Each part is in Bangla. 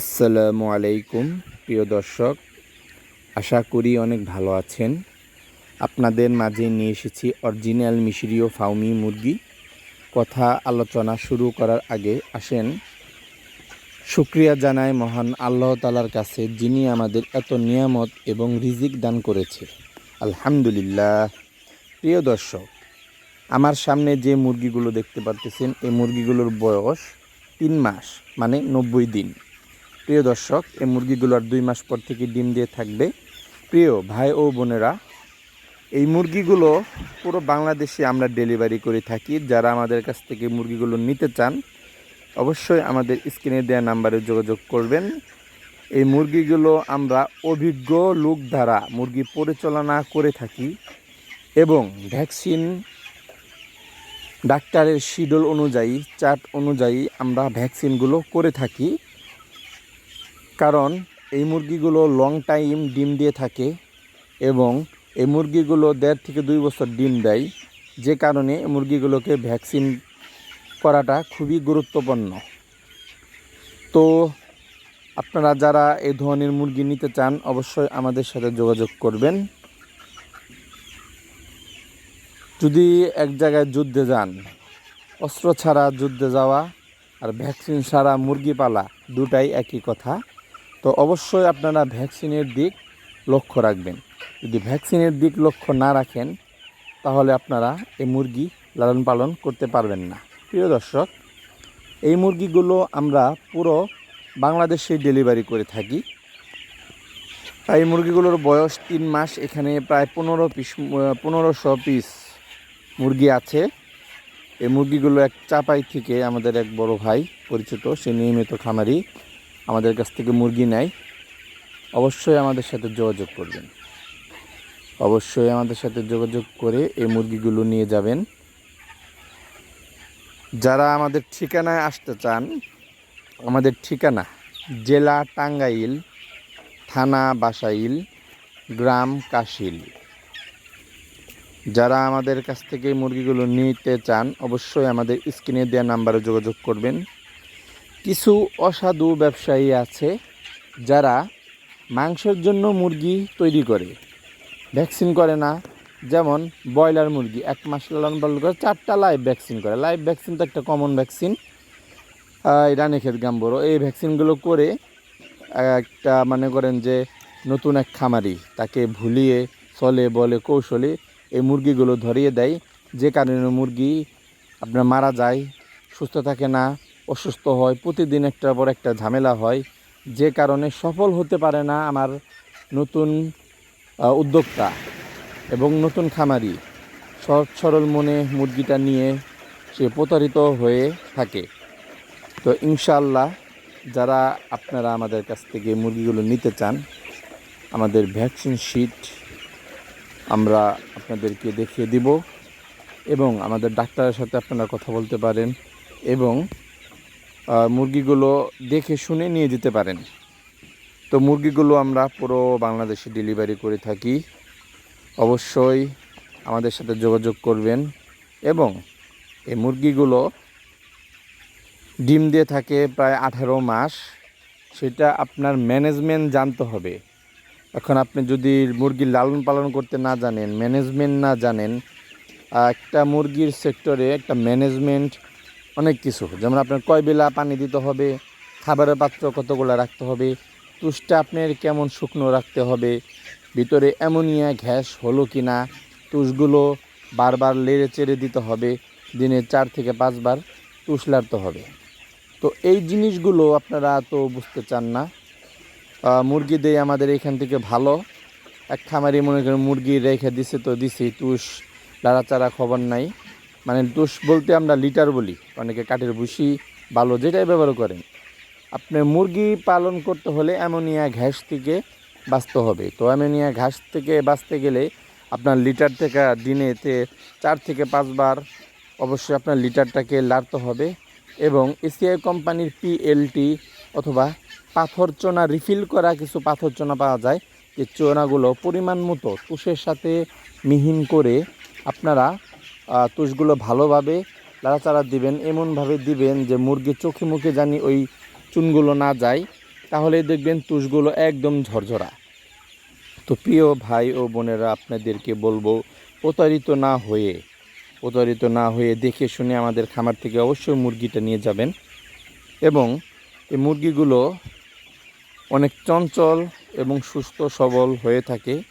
আসসালামু আলাইকুম, প্রিয় দর্শক। আশা করি অনেক ভালো আছেন। আপনাদের মাঝে নিয়ে এসেছি অরিজিনাল মিশরীয় ফাউমি মুরগি। কথা আলোচনা শুরু করার আগে আসেন। শুক্রিয়া জানায় মহান আল্লাহ তালার কাছে, যিনি আমাদের এত নিয়ামত এবং রিজিক দান করেছে। আলহামদুলিল্লাহ। প্রিয় দর্শক, আমার সামনে যে মুরগিগুলো দেখতে পারতেছেন, এই মুরগিগুলোর বয়স তিন মাস মানে নব্বই দিন। প্রিয় দর্শক, এই মুরগিগুলো আর দুই মাস পর থেকে ডিম দিয়ে থাকবে। প্রিয় ভাই ও বোনেরা, এই মুরগিগুলো পুরো বাংলাদেশে আমরা ডেলিভারি করে থাকি। যারা আমাদের কাছ থেকে মুরগিগুলো নিতে চান, অবশ্যই আমাদের স্ক্রিনে দেওয়া নাম্বারে যোগাযোগ করবেন। এই মুরগিগুলো আমরা অভিজ্ঞ লোক দ্বারা মুরগি পরিচালনা করে থাকি এবং ভ্যাকসিন ডাক্তারের শিডিউল অনুযায়ী, চার্ট অনুযায়ী আমরা ভ্যাকসিনগুলো করে থাকি। কারণ এই মুরগিগুলো লং টাইম ডিম দিয়ে থাকে এবং এই মুরগিগুলো দেড় থেকে দুই বছর ডিম দেয়। যে কারণে মুরগিগুলোকে ভ্যাকসিন করাটা খুবই গুরুত্বপূর্ণ। তো আপনারা যারা এই ধরনের মুরগি নিতে চান, অবশ্যই আমাদের সাথে যোগাযোগ করবেন। যদি এক জায়গায় যুদ্ধে যান, অস্ত্র ছাড়া যুদ্ধে যাওয়া আর ভ্যাকসিন ছাড়া মুরগি পালা, দুটাই একই কথা। তো অবশ্যই আপনারা ভ্যাকসিনের দিক লক্ষ্য রাখবেন। যদি ভ্যাকসিনের দিক লক্ষ্য না রাখেন, তাহলে আপনারা এই মুরগি লালন পালন করতে পারবেন না। প্রিয় দর্শক, এই মুরগিগুলো আমরা পুরো বাংলাদেশে ডেলিভারি করে থাকি। এই মুরগিগুলোর বয়স তিন মাস, এখানে প্রায় পনেরো পিস, পনেরোশো পিস মুরগি আছে। এই মুরগিগুলো এক চাপাই থেকে আমাদের এক বড় ভাই, পরিচিত, সে নিয়মিত খামারি। আমাদের কাছ থেকে মুরগি নেয়, অবশ্যই আমাদের সাথে যোগাযোগ করবেন। অবশ্যই আমাদের সাথে যোগাযোগ করে এই মুরগিগুলো নিয়ে যাবেন। যারা আমাদের ঠিকানায় আসতে চান, আমাদের ঠিকানা জেলা টাঙ্গাইল, থানা বাসাইল, গ্রাম কাশিল। যারা আমাদের কাছ থেকে মুরগিগুলো নিতে চান, অবশ্যই আমাদের স্ক্রিনে দেওয়া নাম্বারে যোগাযোগ করবেন। কিছু অসাধু ব্যবসায়ী আছে যারা মাংসের জন্য মুরগি তৈরি করে। ভ্যাকসিন করে না। যেমন ব্রয়লার মুরগি, এক মাস লালন পালন করে চারটা লাইভ ভ্যাকসিন করে। লাইভ ভ্যাকসিন তো একটা কমন ভ্যাকসিন। রানীক্ষেত গাম্বরো এই ভ্যাকসিনগুলো করে একটা মনে করেন যে নতুন এক খামারি তাকে ভুলিয়ে, চলে, বলে কৌশলে এই মুরগিগুলো ধরিয়ে দেয়। যে কারণে মুরগি আপনার মারা যায়, সুস্থ থাকে না। অসুস্থ হয়, প্রতিদিন একটার পর একটা ঝামেলা হয়, যে কারণে সফল হতে পারে না আমার নতুন উদ্যোক্তা এবং নতুন খামারি। সহজ সরল মনে মুরগিটা নিয়ে সে প্রতারিত হয়ে থাকে। তো ইনশাল্লাহ যারা আপনারা আমাদের কাছ থেকে মুরগিগুলো নিতে চান, আমাদের ভ্যাকসিন শিট আমরা আপনাদেরকে দেখিয়ে দিব এবং আমাদের ডাক্তারের সাথে আপনারা কথা বলতে পারেন এবং মুরগিগুলো দেখে শুনে নিয়ে যেতে পারেন। তো মুরগিগুলো আমরা পুরো বাংলাদেশে ডেলিভারি করে থাকি। অবশ্যই আমাদের সাথে যোগাযোগ করবেন এবং এই মুরগিগুলো ডিম দিয়ে থাকে প্রায় আঠারো মাস। সেটা আপনার ম্যানেজমেন্ট জানতে হবে। এখন আপনি যদি মুরগির লালন পালন করতে না জানেন, ম্যানেজমেন্ট না জানেন একটা মুরগির সেক্টরে একটা ম্যানেজমেন্ট অনেক কিছু। যেমন আপনার কয় বেলা পানি দিতে হবে, খাবারের পাত্র কতগুলো রাখতে হবে, তুষটা আপনার কেমন শুকনো রাখতে হবে, ভিতরে অ্যামোনিয়া গ্যাস হলো কি না তুষগুলো বারবার লেড়ে চেড়ে দিতে হবে, দিনে চার থেকে পাঁচবার তুষ লাড়তে হবে। তো এই জিনিসগুলো আপনারা তো বুঝতে চান না। মুরগি দেয় আমাদের এখান থেকে ভালো। এক খামারি মনে করেন মুরগি রেখে দিছে তো দিছি তুষ, লাড়াচাড়া খবর নাই। মানে তুষ বলতে আমরা লিটার বলি। অনেকে কাঠের ভুসি ভালো যেটাই ব্যবহার করেন। আপনি মুরগি পালন করতে হলে অ্যামোনিয়া ঘাস থেকে বাঁচতে হবে। তো অ্যামোনিয়া ঘাস থেকে বাঁচতে গেলে আপনার লিটার থেকে দিনেতে চার থেকে পাঁচবার অবশ্যই আপনার লিটারটাকে লাড়তে হবে এবং এসিআই কোম্পানির পিএলটি অথবা পাথর চোনা রিফিল করা কিছু পাথর চোনা পাওয়া যায়। যে চোনাগুলো পরিমাণ মতো, তুষের সাথে মিহিন করে আপনারা তুষগুলো ভালোভাবে লাড়াচাড়া দিবেন, এমনভাবে দিবেন যে মুরগি চোখে মুখে জানি ওই চুনগুলো না যায়। তাহলে দেখবেন তুষগুলো একদম ঝরঝরা। তো প্রিয় ভাই ও বোনেরা, আপনাদেরকে বলব, প্রতারিত না হয়ে, প্রতারিত না হয়ে দেখে শুনে আমাদের খামার থেকে অবশ্যই মুরগিটা নিয়ে যাবেন। এবং এই মুরগিগুলো অনেক চঞ্চল এবং সুস্থ সবল হয়ে থাকে।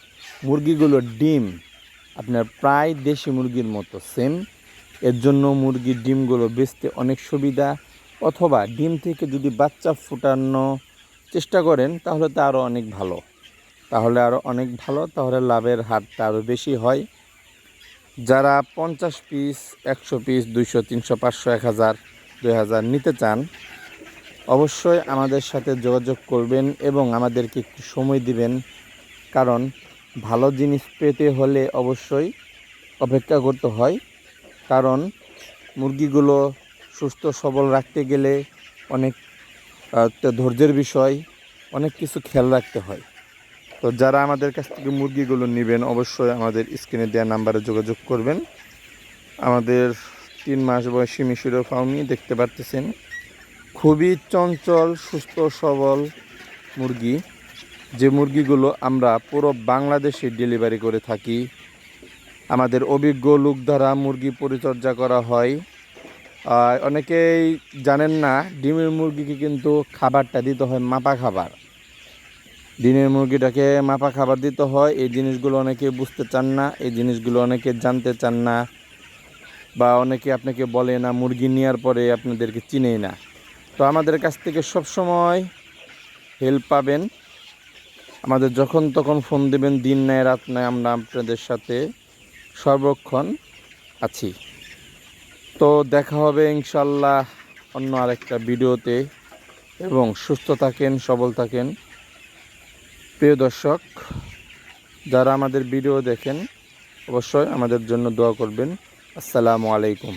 মুরগিগুলোর ডিম আপনার প্রায় দেশি মুরগির মতো সেম এর জন্য মুরগির ডিমগুলো বেচতে অনেক সুবিধা। অথবা ডিম থেকে যদি বাচ্চা ফুটানো চেষ্টা করেন, তাহলে তো আরও অনেক ভালো। তাহলে আরও অনেক ভালো, তাহলে লাভের হারটা আরও বেশি হয়। যারা পঞ্চাশ পিস একশো পিস দুইশো, তিনশো, পাঁচশো, এক হাজার, দুই হাজার নিতে চান, অবশ্যই আমাদের সাথে যোগাযোগ করবেন এবং আমাদেরকে একটু সময় দিবেন। কারণ ভালো জিনিস পেতে হলে অবশ্যই অপেক্ষা করতে হয়। কারণ মুরগিগুলো সুস্থ, সবল রাখতে গেলে অনেক ধৈর্যের বিষয়, অনেক কিছু খেয়াল রাখতে হয়। তো যারা আমাদের কাছ থেকে মুরগিগুলো নেবেন, অবশ্যই আমাদের স্ক্রিনে দেওয়া নাম্বারে যোগাযোগ করবেন। আমাদের তিন মাস বয়সী মিশিরো ফাউমি দেখতে পারতেছেন। খুবই চঞ্চল, সুস্থ, সবল মুরগি। যে মুরগিগুলো আমরা পুরো বাংলাদেশে ডেলিভারি করে থাকি, আমাদের অভিজ্ঞ লোক দ্বারা মুরগি পরিচর্যা করা হয়। অনেকেই জানেন না, ডিমের মুরগিকে কিন্তু খাবারটা দিতে হয় মাপা খাবার। ডিমের মুরগিটাকে মাপা খাবার দিতে হয়, এই জিনিসগুলো অনেকে বুঝতে চান না, এই জিনিসগুলো অনেকে জানতে চান না, বা অনেকে আপনাকে বলে না, মুরগি নেওয়ার পরে আপনাদেরকে চিনেই না। তো আমাদের কাছ থেকে সব সময় হেল্প পাবেন। আমাদের যখন তখন ফোন দেবেন, দিন নেয়, রাত নেয়, আমরা আপনাদের সাথে সর্বক্ষণ আছি। তো দেখা হবে ইনশাল্লাহ অন্য আরেকটা ভিডিওতে। এবং সুস্থ থাকেন, সবল থাকেন। প্রিয় দর্শক, যারা আমাদের ভিডিও দেখেন, অবশ্যই আমাদের জন্য দোয়া করবেন। আসসালামু আলাইকুম।